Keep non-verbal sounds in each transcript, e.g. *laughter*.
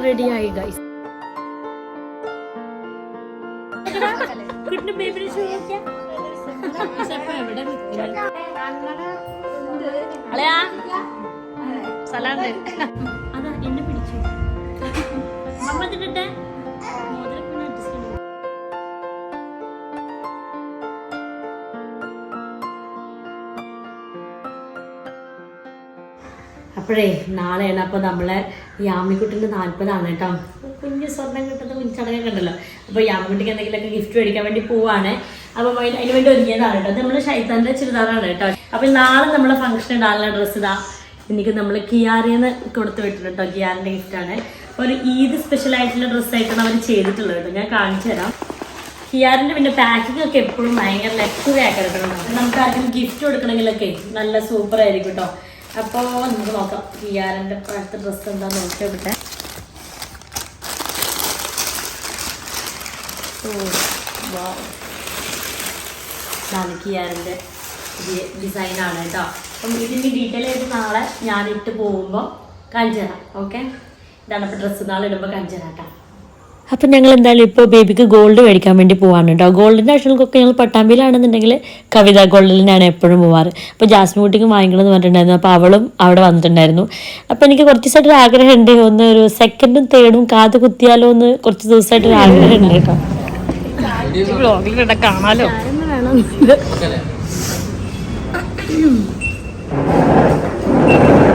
റെഡിയായി ഗൈസ് ആയി ഗൈസ് സലാണ്ട് അതാ എന്നെ പിടിച്ചു. അമ്മ ഇതിട്ടെ അപ്പോഴേ നാളെയാണ് അപ്പോൾ നമ്മളെ യാമിക്കുട്ടിന്റെ നാൽപ്പതാണ് കേട്ടോ. കുഞ്ഞ് സ്വർണം കിട്ടുന്ന കുഞ്ഞ് ചടങ്ങൊക്കെ ഉണ്ടല്ലോ. അപ്പോൾ യാമിക്കുട്ടിക്ക് എന്തെങ്കിലുമൊക്കെ ഗിഫ്റ്റ് മേടിക്കാൻ വേണ്ടി പോവാണ്. അപ്പോൾ അതിന് വേണ്ടി ഒരുങ്ങിയതാണ് കേട്ടോ. അത് നമ്മൾ ഷൈത്താന്റെ ചുരിദാറാണ് കേട്ടോ. അപ്പോൾ നാളെ നമ്മളെ ഫംഗ്ഷൻ ഇടാനുള്ള ഡ്രസ്സ് ഇതാ. എനിക്ക് നമ്മൾ കിയാറിന്ന് കൊടുത്ത് വിട്ടിട്ടുണ്ട് കേട്ടോ. കിയാറിന്റെ ഗിഫ്റ്റാണ് ഒരു ഈദ് സ്പെഷ്യൽ ആയിട്ടുള്ള ഡ്രസ്സായിട്ടാണ് അവർ ചെയ്തിട്ടുള്ളത് കേട്ടോ. ഞാൻ കാണിച്ചു തരാം. കിയാറിന്റെ പിന്നെ പാക്കിംഗ് ഒക്കെ എപ്പോഴും ഭയങ്കര ലക്ഷറി ആക്കണം നമുക്ക് ആർക്കും ഗിഫ്റ്റ് കൊടുക്കണമെങ്കിലൊക്കെ നല്ല സൂപ്പർ ആയിരിക്കും കേട്ടോ. അപ്പോൾ നമുക്ക് നോക്കാം. കിയാറിന്റെ അടുത്ത ഡ്രസ് എന്താ ഓ വാ. ഇതാണ് കിയാറിന്റെ പുതിയ ഡിസൈനാണ് കേട്ടോ. അപ്പം ഇതിന്റെ ഡീറ്റെയിൽ ആയിട്ട് നാളെ ഞാൻ ഇട്ട് പോകുമ്പോൾ കാണിച്ചു തരാം. ഓക്കെ ഇതാണ് ഇപ്പൊ ഡ്രസ്സ് നാളെ ഇടുമ്പോൾ കാണിച്ചു തരാം കേട്ടോ. അപ്പം ഞങ്ങൾ എന്തായാലും ഇപ്പോൾ ബേബിക്ക് ഗോൾഡ് മേടിക്കാൻ വേണ്ടി പോവാണ് കേട്ടോ ഗോൾഡിന്റെ ആവശ്യങ്ങൾക്കൊക്കെ ഞങ്ങൾ പട്ടാമ്പിയിലാണെന്നുണ്ടെങ്കിൽ കവിത ഗോൾഡിലാണ് എപ്പോഴും പോവാറ്. അപ്പോൾ ജാസ്മിൻ കുട്ടിക്ക് വാങ്ങിക്കണമെന്ന് പറഞ്ഞിട്ടുണ്ടായിരുന്നു. അപ്പോൾ അവളും അവിടെ വന്നിട്ടുണ്ടായിരുന്നു. അപ്പോൾ എനിക്ക് കുറച്ച് ദിവസമായിട്ടൊരു ആഗ്രഹമുണ്ട്. ഒന്ന് ഒരു സെക്കൻഡും തേർഡും കാത് കുത്തിയാലോ എന്ന് കുറച്ച് ദിവസമായിട്ടൊരു ആഗ്രഹമുണ്ട് കേട്ടോ. കാണാലോ? ഏയ്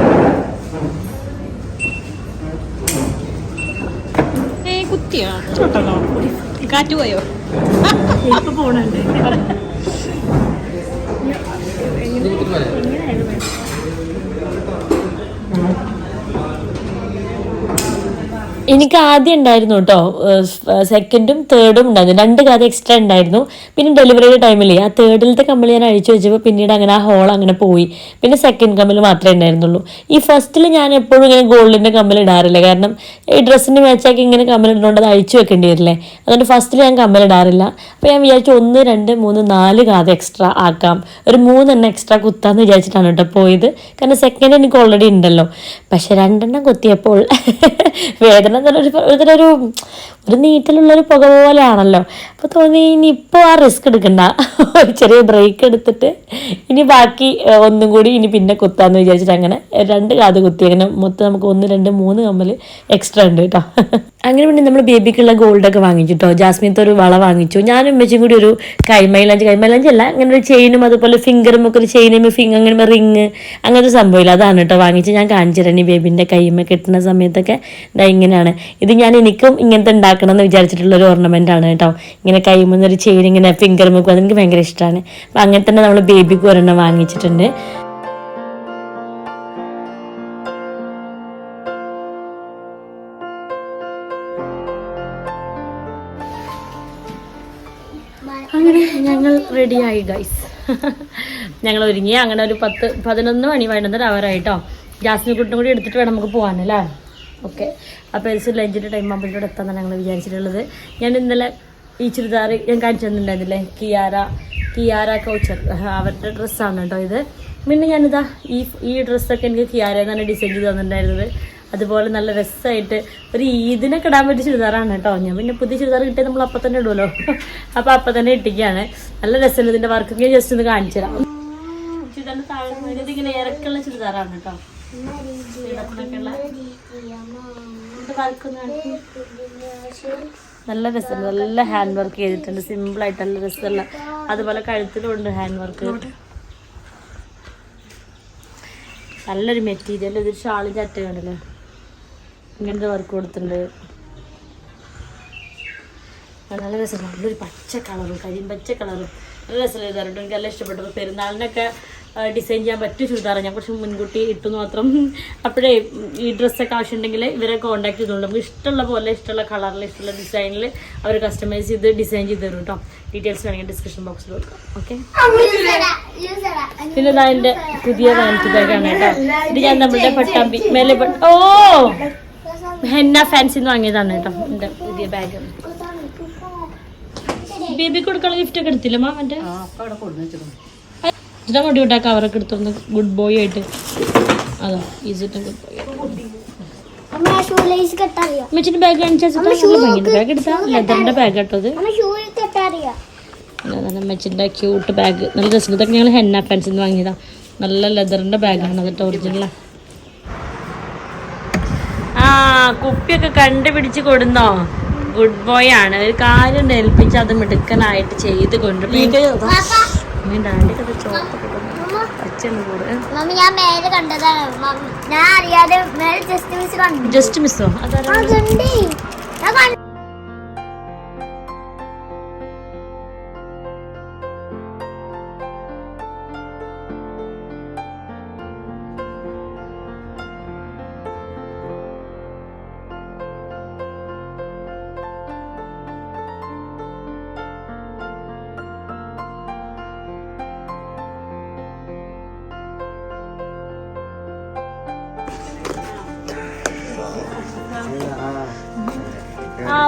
കാറ്റ് പോയോ? ഇപ്പൊ എനിക്ക് ആദ്യം ഉണ്ടായിരുന്നു കേട്ടോ സെക്കൻഡും തേർഡും ഉണ്ടായിരുന്നു. രണ്ട് കഥ എക്സ്ട്രാ ഉണ്ടായിരുന്നു. പിന്നെ ഡെലിവറിയുടെ ടൈമിൽ ആ തേർഡിലത്തെ കമ്പിൾ ഞാൻ അഴിച്ചു വെച്ചപ്പോൾ പിന്നീട് അങ്ങനെ ആ ഹോൾ അങ്ങനെ പോയി. പിന്നെ സെക്കൻഡ് കമ്മൽ മാത്രമേ ഉണ്ടായിരുന്നുള്ളൂ. ഈ ഫസ്റ്റിൽ ഞാൻ എപ്പോഴും ഇങ്ങനെ ഗോൾഡിന്റെ കമ്പിൽ ഇടാറില്ല. കാരണം ഈ ഡ്രസ്സിന് മാച്ചാക്കി ഇങ്ങനെ കമ്പിൽ ഇടുന്നുണ്ട് അത് അഴിച്ചു വെക്കേണ്ടി വരില്ലേ? അതുകൊണ്ട് ഫസ്റ്റിൽ ഞാൻ കമ്പിൽ ഇടാറില്ല. അപ്പോൾ ഞാൻ വിചാരിച്ചു ഒന്ന് രണ്ട് മൂന്ന് നാല് കഥ എക്സ്ട്രാ ആക്കാം. ഒരു മൂന്നെണ്ണം എക്സ്ട്രാ കുത്താന്ന് വിചാരിച്ചിട്ടാണ് കേട്ടോ പോയത്. കാരണം സെക്കൻഡ് എനിക്ക് ഓൾറെഡി ഉണ്ടല്ലോ. പക്ഷെ രണ്ടെണ്ണം കുത്തിയപ്പോൾ *laughs* വേദന എന്ന് പറഞ്ഞാൽ ഒരു ഒരു ഒരു നീറ്റലുള്ളൊരു പുക പോലെയാണല്ലോ. അപ്പോൾ തോന്നി ഇനി ഇപ്പോൾ ആ റിസ്ക് എടുക്കണ്ട. ഒരു ചെറിയ ബ്രേക്ക് എടുത്തിട്ട് ഇനി ബാക്കി ഒന്നും കൂടി ഇനി പിന്നെ കുത്താന്ന് വിചാരിച്ചിട്ട് അങ്ങനെ രണ്ട് കാത് കുത്തി. അങ്ങനെ മൊത്തം നമുക്ക് ഒന്ന് രണ്ട് മൂന്ന് കമ്മൽ എക്സ്ട്രാ ഉണ്ട് കേട്ടോ അങ്ങനെ പിന്നെ നമ്മൾ ബേബിക്കുള്ള ഗോൾഡൊക്കെ വാങ്ങിച്ചു കേട്ടോ ജാസ്മിനത്തെ ഒരു വള വാങ്ങിച്ചു. ഞാനും ഉമ്മച്ചും കൂടി ഒരു കൈമൈലഞ്ച് കൈമൈലഞ്ച് അല്ല അങ്ങനെ ഒരു ചെയിനും അതുപോലെ ഫിംഗറും ഒക്കെ ഒരു ചെയിനും ഫിംഗർ അങ്ങനെ റിങ് അങ്ങനത്തെ സംഭവമില്ല. അതാണ് കേട്ടോ വാങ്ങിച്ച് ഞാൻ കാണിച്ചു തരാം. ഈ ബേബിന്റെ കൈമ കെട്ടുന്ന സമയത്തൊക്കെ ഇതാ ഇങ്ങനെയാണ്. ഇത് ഞാൻ എനിക്കും ഇങ്ങനത്തെ ഉണ്ടാക്കണം എന്ന് വിചാരിച്ചിട്ടുള്ള ഒരു ഓർണമെന്റ് ആണ് കേട്ടോ. ഇങ്ങനെ കൈമുന്ന ഒരു ചെയിൻ ഇങ്ങനെ ഫിംഗർ മുക്കും. അതെനിക്ക് ഭയങ്കര ഇഷ്ടമാണ് അപ്പം അങ്ങനെ തന്നെ നമ്മൾ ബേബിക്ക് ഒരെണ്ണം വാങ്ങിച്ചിട്ടുണ്ട്. അങ്ങനെ ഞങ്ങൾ റെഡിയായി ഗൈസ് ഞങ്ങൾ ഒരുങ്ങി. അങ്ങനെ ഒരു പത്ത് പതിനൊന്ന് മണി വൈകുന്നേരം അവരായിട്ടോ ജാസ്മിൻ കുട്ടും കൂടി എടുത്തിട്ട് വേണം നമുക്ക് പോകാനല്ലേ ഓക്കെ. അപ്പോൾ ഏകദേശം ലഞ്ചിന്റെ ടൈം ആകുമ്പോഴത്തോടെ എത്താൻ ഞങ്ങൾ വിചാരിച്ചിട്ടുള്ളത്. ഞാൻ ഇന്നലെ ഈ ചുരിദാർ ഞാൻ കാണിച്ചു തന്നിട്ടുണ്ടായിരുന്നില്ലേ കിയാര കിയാര കൗച്ചർ. അവരുടെ ഡ്രസ്സാണ് കേട്ടോ ഇത്. പിന്നെ ഞാനിതാ ഈ ഈ ഡ്രസ്സൊക്കെ എനിക്ക് കിയാര എന്നാണ് ഡിസൈൻ ചെയ്ത് തന്നിട്ടുണ്ടായിരുന്നത്. അതുപോലെ നല്ല രസമായിട്ട് ഒരു ഈദിനെ കിടാൻ പറ്റിയ ചുരിദാറാണ് കേട്ടോ. ഞാൻ പിന്നെ പുതിയ ചുരിദാർ കിട്ടിയാൽ നമ്മൾ അപ്പം തന്നെ ഇടുമല്ലോ അപ്പോൾ അപ്പം തന്നെ ഇട്ടിക്കുകയാണ് നല്ല രസമുള്ള ഇതിന്റെ വർക്കൊക്കെ ജസ്റ്റ് ഒന്ന് കാണിച്ചു തരാം ചുരിദാറിന് താഴെ ഇങ്ങനെ ഇറക്കുള്ള ചുരിദാറാണ് കേട്ടോ. നല്ല രസം നല്ല ഹാൻഡ് വർക്ക് ചെയ്തിട്ടുണ്ട്. സിമ്പിൾ ആയിട്ട് നല്ല രസമുള്ള. അതുപോലെ കഴുത്തിലുണ്ട് ഹാൻഡ് വർക്ക് നല്ലൊരു മെറ്റീരിയൽ ഇതൊരു ഷാളിന്റെ അറ്റ കണ്ടല്ലേ ഇങ്ങനത്തെ വർക്ക് കൊടുത്തിട്ടുണ്ട്. നല്ല രസം. നല്ലൊരു പച്ച കളറും കരിമ്പച്ച കളറും നല്ല രസമല്ലേ ഇതായിട്ട് എനിക്ക് നല്ല ഇഷ്ടപ്പെട്ടു. പെരുന്നാളിനൊക്കെ ഡിസൈൻ ചെയ്യാൻ പറ്റിയ ചുരിദാർ ഞാൻ കുറച്ച് മുൻകൂട്ടി ഇട്ടു മാത്രം. അപ്പോഴേ ഈ ഡ്രസ്സൊക്കെ ആവശ്യമുണ്ടെങ്കിൽ ഇവരെ കോൺടാക്ട് ചെയ്തോളൂ. നമുക്ക് ഇഷ്ടമുള്ള പോലെ ഇഷ്ടമുള്ള കളറിൽ ഇഷ്ടമുള്ള ഡിസൈനിൽ അവർ കസ്റ്റമൈസ് ചെയ്ത് ഡിസൈൻ ചെയ്ത് തരും കേട്ടോ ഡീറ്റെയിൽസ് വേണമെങ്കിൽ ഡിസ്ക്രിപ്ഷൻ ബോക്സിൽ കൊടുക്കാം. ഓക്കെ പിന്നെ ഇതാ എന്റെ പുതിയ വാനിറ്റി ബാഗാണ് കേട്ടോ ഇത് ഞാൻ നമ്മുടെ പട്ടാമ്പി മേലെ ഓ! ഹെന്ന ഫാൻസിന്ന് വാങ്ങിയതാണ് കേട്ടോ എന്റെ പുതിയ ബാഗ് ബേബിക്ക് കൊടുക്കാനുള്ള ഗിഫ്റ്റ് ഒക്കെ എടുത്തില്ല മാ മറ്റേ ഇതിന്റെ മടി വിട്ടാ കവറൊക്കെ എടുത്തോണ്ട് ഗുഡ് ബോയ് ആയിട്ട്. അതോ ഈസിട്ടും ഗുഡ് ബോയ് അമ്മച്ചിന്റെ ബാഗ് കാണിച്ചാൽ ബാഗ് എടുത്താ ലെതറിന്റെ ബാഗ് കേട്ടോ അത് അമ്മ ഷൂ കെട്ടറിയാ നല്ല അമ്മച്ചിന്റെ ക്യൂട്ട് ബാഗ് നല്ല രസം ഇതൊക്കെ ഞങ്ങൾ ഹെന്ന ഫാൻസിൽ നിന്ന് വാങ്ങിയതാ. നല്ല ലെതറിന്റെ ബാഗാണ് അതിട്ട് ഒറിജിനലാ ആ. കുപ്പിയൊക്കെ കണ്ടുപിടിച്ച് കൊടുന്നോ? ഗുഡ് ബോയ് ആണ്. ഒരു കാര്യം ഏൽപ്പിച്ച് അത് മിടുക്കനായിട്ട് ചെയ്ത് കൊണ്ടുപോയി ഞാൻ മേലെ കണ്ടതാണ് മമ്മി ഞാൻ അറിയാതെ മേലെ ജസ്റ്റ് മിസ് കണ്ടു. ജസ്റ്റ് മിസ്സോ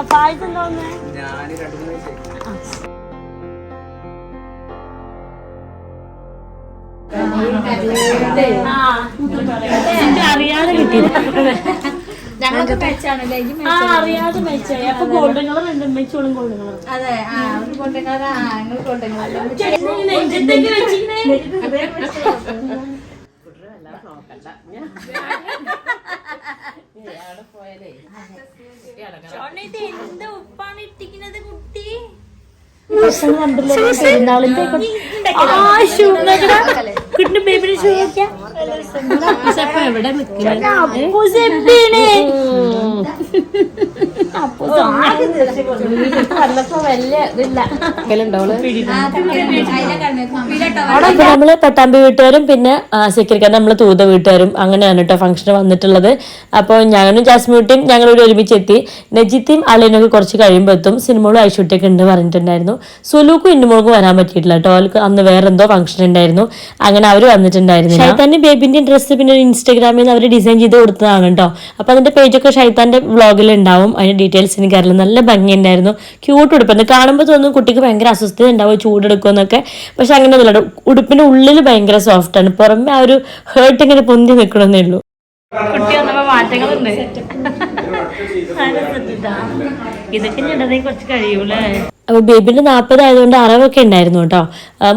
അതാരാ അതുണ്ട് ഞാൻ പായസം തോന്നുന്നേ അറിയാതെ കിട്ടിയത് ആ അറിയാതെ മെച്ചായി അപ്പൊ ഗോൾഡൻ കളർ ഉണ്ട് മെച്ചോളും ഗോൾഡൻ കളർ അതെ ആ ഉപ്പാണ് ഇട്ടിക്കുന്നത് കുട്ടി നെഞ്ചത്തേക്ക് വെച്ചിങ്ങനെ പെരുന്നാളിന്റെ കുട്ടിന്റെ ബേബിയുടെ ഷൂ എവിടെ അപ്പൊ നമ്മൾ പട്ടാമ്പി വീട്ടുകാരും പിന്നെ സെക്യൂരിക്കാൻ നമ്മൾ തൂത വീട്ടുകാരും അങ്ങനെയാണ് കേട്ടോ ഫംഗ്ഷൻ വന്നിട്ടുള്ളത്. അപ്പോൾ ഞാനും ഞങ്ങൾ ഇവിടെ ഒരുമിച്ച് എത്തി നജിത്തിയും അളിയനൊക്കെ കുറച്ച് കഴിയുമ്പോൾ എത്തും. സിനിമകളും ഐഷൂട്ടിയൊക്കെ ഉണ്ട് പറഞ്ഞിട്ടുണ്ടായിരുന്നു. സുലൂക്കും ഇന്നുമോൾക്കും വരാൻ പറ്റിയിട്ടില്ല കേട്ടോ അവർക്ക് അന്ന് വേറെ എന്തോ ഫംഗ്ഷൻ ഉണ്ടായിരുന്നു. അങ്ങനെ അവർ വന്നിട്ടുണ്ടായിരുന്നു ഷൈത്താന്റെ ബേബിന്റെ ഡ്രസ്സ് പിന്നെ ഇൻസ്റ്റാഗ്രാമിൽ നിന്ന് അവർ ഡിസൈൻ ചെയ്ത് കൊടുത്തതാണ് കേട്ടോ അപ്പൊ അതിന്റെ പേജൊക്കെ ഷൈത്താന്റെ വ്ളോഗിൽ ഉണ്ടാവും. അതിന്റെ ഡീറ്റെയിൽസ് എനിക്കറിയില്ല നല്ല ഭംഗിയുണ്ടായിരുന്നു. ക്യൂട്ട് ഉടുപ്പ്. കാണുമ്പോൾ തോന്നും കുട്ടിക്ക് ഭയങ്കര അസ്വസ്ഥത ഉണ്ടാവും ചൂടെടുക്കുമെന്നൊക്കെ. പക്ഷെ അങ്ങനെ ഒന്നുമില്ല. ഉടുപ്പിന്റെ ഉള്ളിൽ ഭയങ്കര സോഫ്റ്റ് ആണ്. പുറമെ ആ ഒരു ഹേർട്ട് ഇങ്ങനെ പൊന്തി നിൽക്കണമെന്നേ ഉള്ളൂ. മാറ്റങ്ങളുണ്ട്. ഇതൊക്കെ ഞണ്ടതേ കുറച്ച് കഴിയൂലേ? അപ്പൊ ബേബിന്റെ നാൽപ്പത് ആയതുകൊണ്ട് അറവൊക്കെ ഉണ്ടായിരുന്നു കേട്ടോ.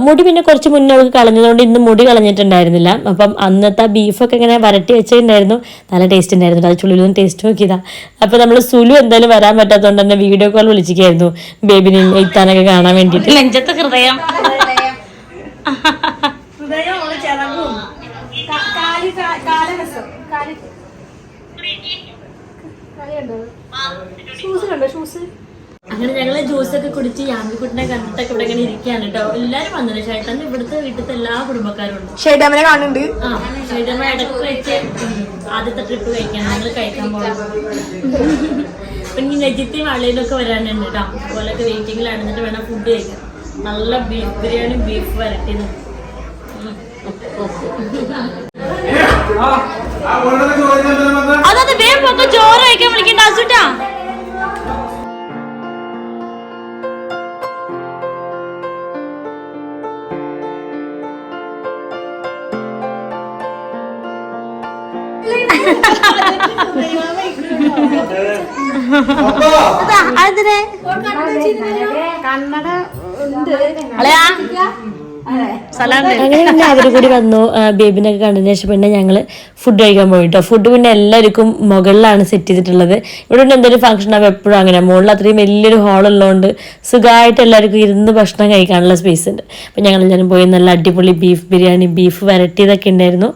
മുടി പിന്നെ കുറച്ച് മുന്നേ അവൾക്ക് കളഞ്ഞതുകൊണ്ട് ഇന്ന് മുടി കളഞ്ഞിട്ടുണ്ടായിരുന്നില്ല. അപ്പം അന്നത്തെ ബീഫൊക്കെ ഇങ്ങനെ വരട്ടി വെച്ചിട്ടുണ്ടായിരുന്നു. നല്ല ടേസ്റ്റ് ഉണ്ടായിരുന്നു. അത് ചുള്ളിലൊന്നും ടേസ്റ്റ് നോക്കിയതാ. അപ്പൊ നമ്മൾ സുലു എന്തായാലും വരാൻ പറ്റാത്തതുകൊണ്ട് തന്നെ വീഡിയോ കോൾ വിളിച്ചിരിക്കായിരുന്നു ബേബിനെ എത്താനൊക്കെ കാണാൻ വേണ്ടിയിട്ട്. കണ്ടോ? ഹൃദയം അങ്ങനെ ഞങ്ങൾ ജ്യൂസൊക്കെ കുടിച്ച് യാമ്പിക്കുട്ടിനെ കണ്ടിട്ടൊക്കെ ഇവിടെ ഇങ്ങനെ ഇരിക്കുകയാണ് കേട്ടോ. എല്ലാരും വന്നത് ഷൈത്താൻ ഇവിടുത്തെ വീട്ടിലത്തെ എല്ലാ കുടുംബക്കാരും ഉണ്ട്. ഷേഡാമനെ കാണുന്നുണ്ട്? ആ ഷൈതമ്മ ഇടയ്ക്ക് വെച്ച് ആദ്യത്തെ ട്രിപ്പ് കഴിക്കാൻ ഞങ്ങൾ കഴിക്കാൻ പോകണം പിന്നെ നെജിത്തിയും വളയിലൊക്കെ വരാനുണ്ട് കേട്ടോ. അതുപോലൊക്കെ വെയിറ്റിംഗിലാണ് എന്നിട്ട് വേണം ഫുഡ് കഴിക്കാൻ. നല്ല ബീഫ് ബിരിയാണി ബീഫ് വരട്ടിയത് അതെ വേഗം പൊക്കെ. ചോറ് കഴിക്കാൻ വിളിക്കണ്ട അസുട്ടാ. അങ്ങനെ അവർ കൂടി വന്നു. ബേബിനെ ബേബിനൊക്കെ കണ്ടതിന് ശേഷം പിന്നെ ഞങ്ങൾ ഫുഡ് കഴിക്കാൻ പോയി കേട്ടോ ഫുഡ് പിന്നെ എല്ലാവർക്കും മുകളിലാണ് സെറ്റ് ചെയ്തിട്ടുള്ളത്. ഇവിടെ പിന്നെ എന്തൊരു ഫംഗ്ഷൻ ആകുമ്പോൾ എപ്പോഴും അങ്ങനെ. മുകളിൽ അത്രയും വലിയൊരു ഹാൾ ഉള്ളതുകൊണ്ട് സുഖമായിട്ട് എല്ലാവർക്കും ഇരുന്ന് ഭക്ഷണം കഴിക്കാനുള്ള സ്പേസ് ഉണ്ട്. അപ്പം ഞങ്ങൾ എല്ലാവരും പോയി നല്ല അടിപൊളി ബീഫ് ബിരിയാണി ബീഫ് വരട്ടിയതൊക്കെ ഉണ്ടായിരുന്നു.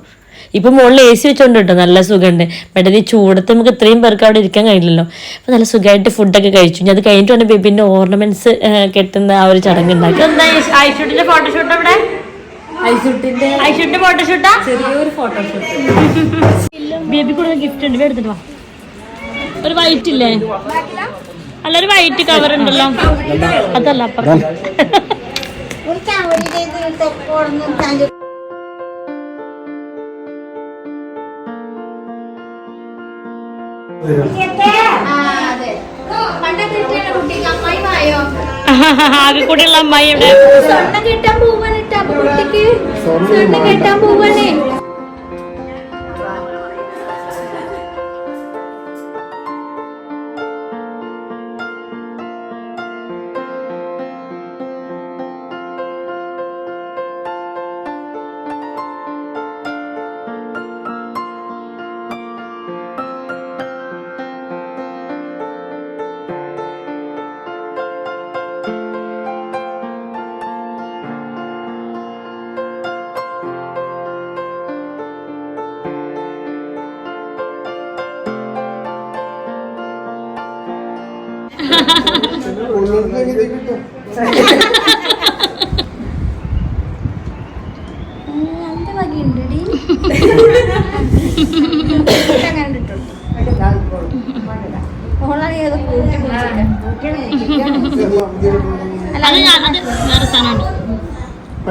ഇപ്പം മുകളിൽ എ സി വെച്ചോണ്ട് കേട്ടോ നല്ല സുഖമുണ്ട് മറ്റേത് ഈ ചൂടത്ത് നമുക്ക് ഇത്രയും പേർക്ക് അവിടെ ഇരിക്കാൻ കഴിയില്ലല്ലോ. അപ്പം നല്ല സുഖമായിട്ട് ഫുഡൊക്കെ കഴിച്ചു. ഇനി അത് കഴിഞ്ഞിട്ട് വന്ന് ബേബിന്റെ ഓർണമെന്റ്സ് കെട്ടുന്ന ആ ഒരു ചടങ്ങ് ഉണ്ടാക്കി എന്താ ഐഷൂട്ടിന്റെ ഫോട്ടോഷൂട്ട് അവിടെ? ഐസുട്ടിന്റെ ഐഷൂട്ടിന്റെ ഫോട്ടോഷൂട്ടാ ചെറിയൊരു ഫോട്ടോഷൂട്ട് ബേബി കൂടെ ഗിഫ്റ്റ് ഉണ്ട്. ഇവിടെ എടുത്തിട്ട് വാ. ഒരു വൈറ്റ് ഇല്ലേ? അല്ല ഒരു വൈറ്റ് കവർ ഉണ്ടല്ലോ. അതല്ല അപ്പുറം ആകെ കൂടെയുള്ള അമ്മായി ഇവിടെ. സ്വർണം കെട്ടാൻ പോവാനിട്ടാ കുട്ടിക്ക് സ്വർണം കെട്ടാൻ പോവാനേ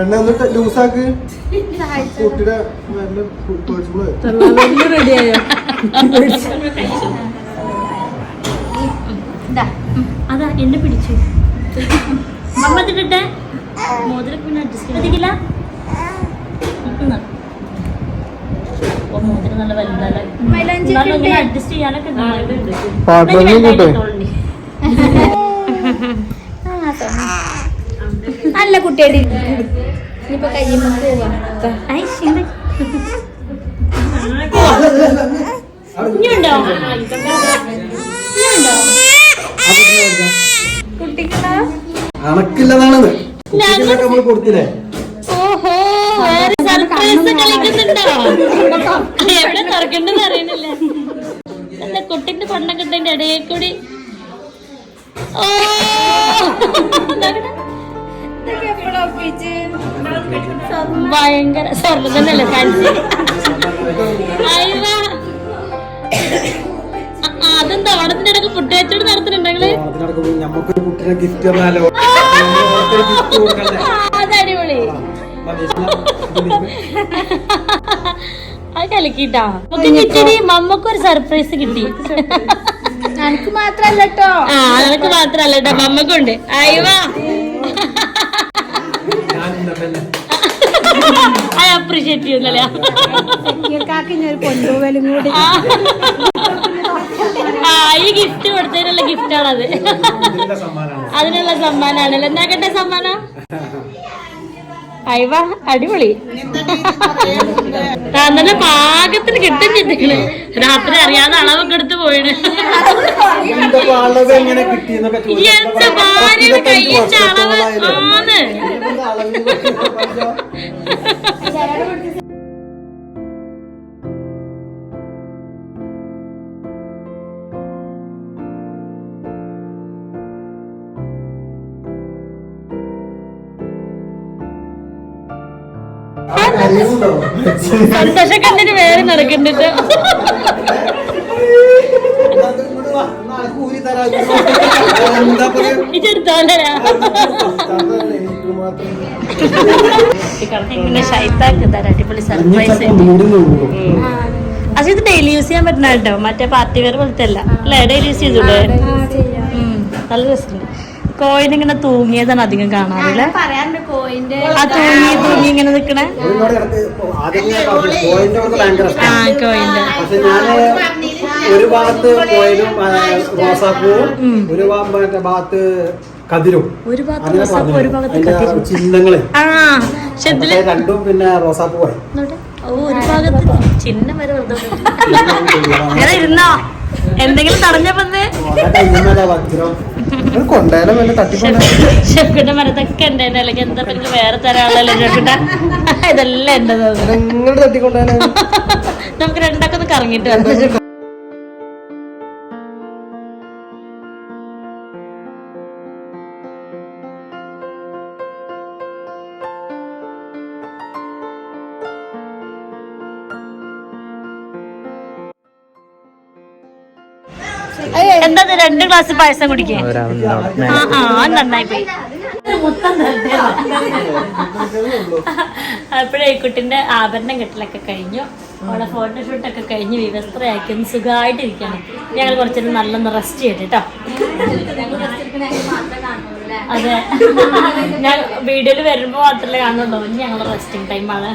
ഒന്ന് ലൂസാക്ക് കുട്ടിയുടെ റെഡിയായോ *laughs* അതാ എന്നെ പിടിച്ചു. മമ്മ തിട്ടെ മോതിരം പിന്നെ അഡ്ജസ്റ്റ് ചെയ്തില്ല മോതിരം നല്ല വലുതല്ലേ? അഡ്ജസ്റ്റ് ചെയ്യാനൊക്കെ നല്ല കുട്ടിയുടെ ഇനിയിപ്പൊ കയ്യുമ്പോ പോവാ. ഇനിയുണ്ടോ? ഇനിയുണ്ടോ? അണക്കില്ലതാണെന്ന് കുട്ടികളൊക്കെ നമ്മൾ കൊടുത്തില്ലേ? ഓഹോ വേറെ സർപ്രൈസ് കളിക്കുന്നുണ്ടോ? എവിടെ തുറക്കണ്ടെന്ന് അറിയണില്ല. അല്ല കുട്ടിന്റെ പണ്ടം ഇടയിൽ കൂടി. ഓ ഭയങ്കര സ്വർണം തന്നെയല്ലേ ഫാൻസി അതെന്താ ഓണത്തിന്റെ ഫുഡ് കച്ചവടം കുട്ടിയുടെ ഗിഫ്റ്റ് തന്നാലോ? ഗിഫ്റ്റ് കൊടുക്കണ്ടേ? അത് അടിപൊളി. അത് കലക്കിട്ടാ. നമുക്ക് കിട്ടി മമ്മക്കൊരു സർപ്രൈസ് കിട്ടി. എനിക്ക് മാത്രല്ല കേട്ടോ ആ നിനക്ക് മാത്രല്ല കേട്ടോ മമ്മക്കുണ്ട്. അയ്യവാ. I appreciate ചെയ്യുന്നല്ലേ? കൊണ്ടുപോകലും കൂടി. ആ ഈ ഗിഫ്റ്റ് കൊടുത്തതിനുള്ള ഇതിന്റെ സമ്മാനമാണ് അതിനുള്ള സമ്മാനാണല്ലോ എന്നാക്കട്ടെ സമ്മാനം അയവ അടിപൊളി തന്നെ നല്ല പാകത്തിന് കിട്ടും ചിന്തിക്കണ് രാത്രി അറിയാതെ അളവൊക്കെ എടുത്ത് പോയിന് എന്റെ ഭാര്യയുടെ കയ്യിച്ച അളവ് ആണ് ഇങ്ങനെ വേറെ തരാം. അടിപൊളി സർപ്രൈസ് അത് ഇത് ഡെയിലി യൂസ് ചെയ്യാൻ പറ്റുന്ന കേട്ടോ. മറ്റേ പാർട്ടി വെയർ പോലത്തെ അല്ല. അല്ലേ? ഡെയിലി യൂസ് ചെയ്തൂടെ? നല്ല രസമുണ്ട്. കോയിൻ ഇങ്ങനെ തൂങ്ങിയതാണ് അധികം കാണാറില്ല? ആ തൂങ്ങി തൂങ്ങി ഇങ്ങനെ നിക്കണേ? ആ കോയിന്റെ ഒരു ഭാഗത്ത് റോസാപ്പൂവും ഒരു ഭാഗത്ത് കതിരും. ഒരു ഭാഗത്ത് റോസാപ്പൂ, ഒരു ഭാഗത്ത് അതിന്റെ കതിരും. ചിഹ്നങ്ങൾ. ആ രണ്ടും പിന്നെ റോസാപ്പൂ ആയി ഓ ഒരു ഭാഗത്ത് ചിഹ്നം വരെ വെറുതെ ഇരുന്നോ? എന്തെങ്കിലും തടഞ്ഞപ്പന്ന് മരത്തൊക്കെ ഉണ്ട് എന്റെ അല്ലെങ്കിൽ എന്താ എനിക്ക് വേറെ ഷെഫിട്ട ഇതെല്ലാം എന്റെ നമുക്ക് രണ്ടാക്കൊന്ന് കറങ്ങിട്ട് വരാം രണ്ട് ഗ്ലാസ് പായസം കുടിക്കേ? ആ ആ നന്നായി പോയി അപ്പോഴേ കുട്ടിന്റെ ആഭരണം കെട്ടലൊക്കെ കഴിഞ്ഞു. അവളെ ഫോട്ടോഷൂട്ടൊക്കെ കഴിഞ്ഞ് വിവസ്ത്രയാക്കി ഒന്ന് സുഖമായിട്ടിരിക്കണം ഞങ്ങൾ കുറച്ചൊരു നല്ലൊന്ന് റെസ്റ്റ് ചെയ്ത് കേട്ടോ. അതെ. ഞാൻ വീഡിയോയിൽ വരുമ്പോൾ മാത്രമല്ലേ കാണുന്നുള്ളൂ. ഞങ്ങളുടെ റെസ്റ്റിംഗ് ടൈമാണ്